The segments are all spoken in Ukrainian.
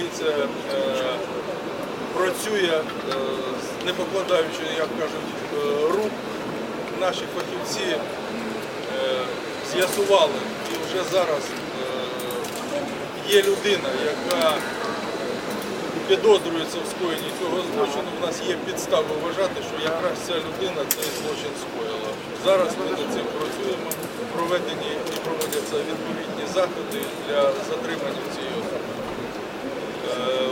міліція е, працює, е, не покладаючи, як кажуть, е, рук. Наші фахівці е, з'ясували і вже зараз е, є людина, яка підозрюється в скоєнні цього злочину. У нас є підстави вважати, що якраз ця людина цей злочин скоїла. Зараз ми над цим працюємо, проведені і проводяться відповідні заходи для затримання цієї.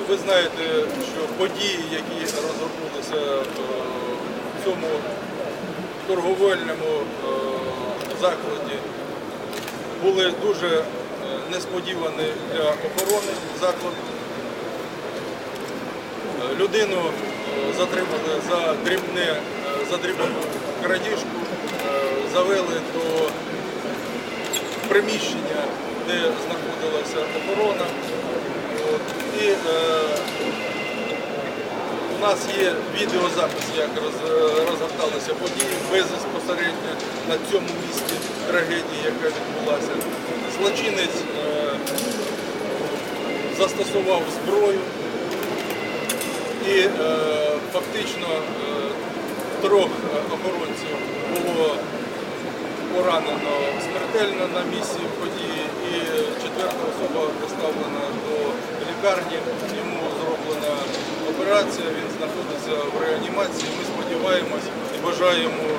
Е, Ви знаєте, що події, які розгорнулися е, в цьому торговельному е, закладі, були дуже е, несподівані для охорони закладу. Е, Людину е, затримали за дрібне, е, за дрібну крадіжку, е, завели до приміщення, де знаходилася охорона. От. І е, у нас є відеозапис, як розгорталися події безпосередньо на цьому місці трагедії, яка відбулася. Злочинець е, застосував зброю і е, фактично е, трьох охоронців було поранено смертельно на місці події, і четверта особа доставлена до лікарні. Йому зроблена операція, він знаходиться в реанімації. Ми сподіваємось і бажаємо е,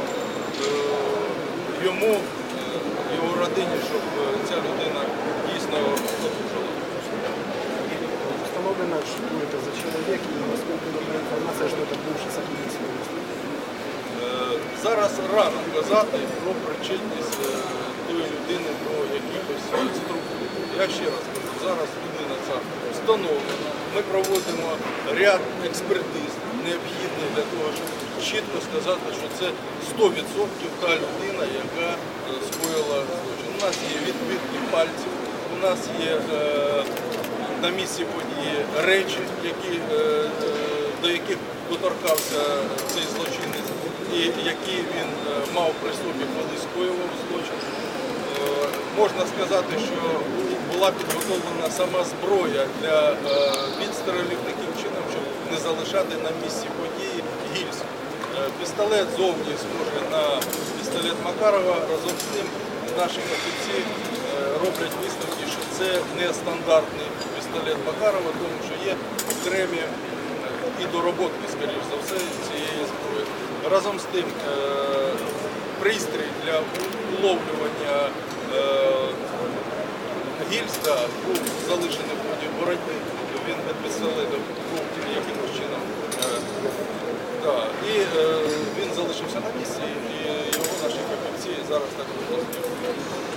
йому, е, його родині, щоб е, ця людина дійсно одужала. Установлено, что это за человек, и насколько была информация, что это бывший сотрудник службы. Е, Зараз рано казати про причетність е, тої людини до якихось структур. Я ще раз кажу, зараз людина ця встановлена. Ми проводимо ряд експертиз, необхідних для того, щоб чітко сказати, що це 100% та людина, яка е, скоїла злочин. У нас є відбитки пальців, у нас є е, на місці події речі, які, е, е, до яких доторкався цей злочинець, і які він е, мав при собі, коли скоював злочин. Е, Можна сказати, що була підготовлена сама зброя для е, відстрелів таким чином, щоб не залишати на місці події гільз. Е, Пістолет зовні схожий на пістолет Макарова. Разом з тим наші фахівці е, роблять висновки, що це не стандартний пістолет Макарова, тому що є окремі е, і дороботки, скоріш за все, цієї зброї. Разом з тим е, пристрій для уловлювання гільз да, був залишений в ході боротьби. Він підписали до був якимось чином. е, і е, він залишився на місці, і його наші фахівці зараз так розповідають.